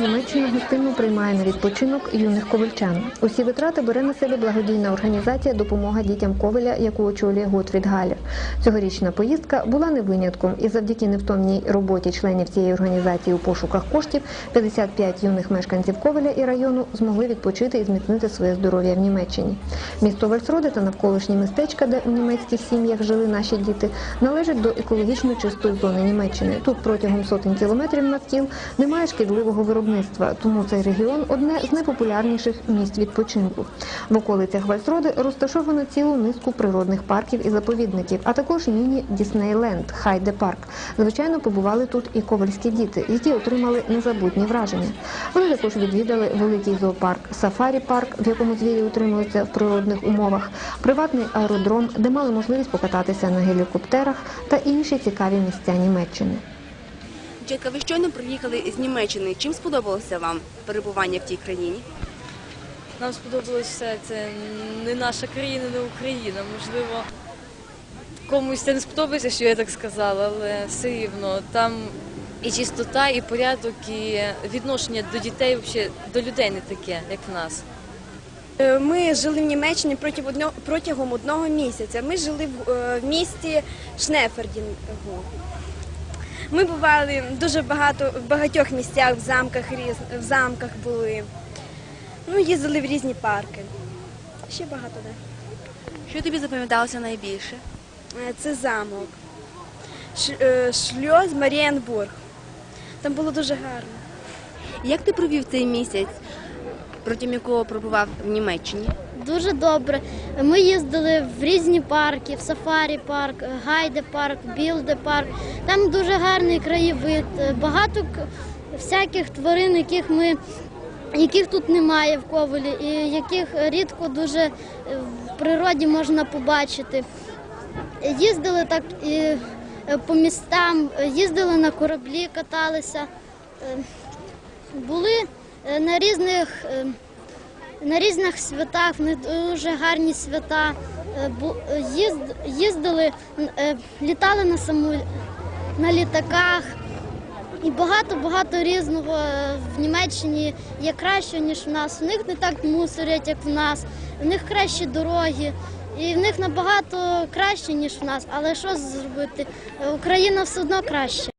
Німеччина гостинно приймає на відпочинок юних ковальчан. Усі витрати бере на себе благодійна організація Допомога дітям Ковеля, яку очолює Готфрід Галер. Цьогорічна поїздка була не винятком, і завдяки невтомній роботі членів цієї організації у пошуках коштів 55 юних мешканців Ковеля і району змогли відпочити і зміцнити своє здоров'я в Німеччині. Місто Вальсроде та навколишні містечка, де у німецьких сім'ях жили наші діти, належать до екологічно чистої зони Німеччини. Тут протягом сотень кілометрів навкіл немає шкідливого виробництва, тому цей регіон одне з найпопулярніших місць відпочинку. В околицях Вальсроди розташовано цілу низку природних парків і заповідників, а також міні Діснейленд, Хайде Парк. Звичайно, побували тут і ковальські діти, які отримали незабутні враження. Вони також відвідали великий зоопарк, сафарі парк, в якому звірі утримуються в природних умовах, приватний аеродром, де мали можливість покататися на гелікоптерах та інші цікаві місця Німеччини. Дівчатка, ви щойно приїхали з Німеччини. Чим сподобалося вам перебування в тій країні? Нам сподобалося все. Це не наша країна, не Україна. Можливо, комусь це не сподобається, що я так сказала, але все рівно там і чистота, і порядок, і відношення до дітей, взагалі, до людей не таке, як в нас. Е, Ми жили в Німеччині протягом одного місяця. Ми жили е, в місті Шнефердінгу. Ми бували дуже багато в багатьох місцях, в замках різ- в замках були. Ну, їздили в різні парки. Ще багато де. Що тобі запам'яталося найбільше? Е, Це замок. Е, Шльоз Марієнбург. Там було дуже гарно. Як ти провів цей місяць, протягом якого пробував в Німеччині? Дуже добре. Ми їздили в різні парки, в сафарі парк, гайде парк, білде парк. Там дуже гарний краєвид, багато всяких тварин, яких ми. Яких тут немає в Ковелі, і яких рідко дуже е, в природі можна побачити. Їздили так і е, по містам, їздили на кораблі, каталися, е, були на різних на різних святах, них дуже гарні свята. Е, Їздили, е, літали на саму на літаках. І багато-багато різного е, в Німеччині є краще, ніж в нас. У них не так мусорять, як в нас, в них кращі дороги. І в них набагато краще, ніж в нас. Але що зробити? Україна все одно краще.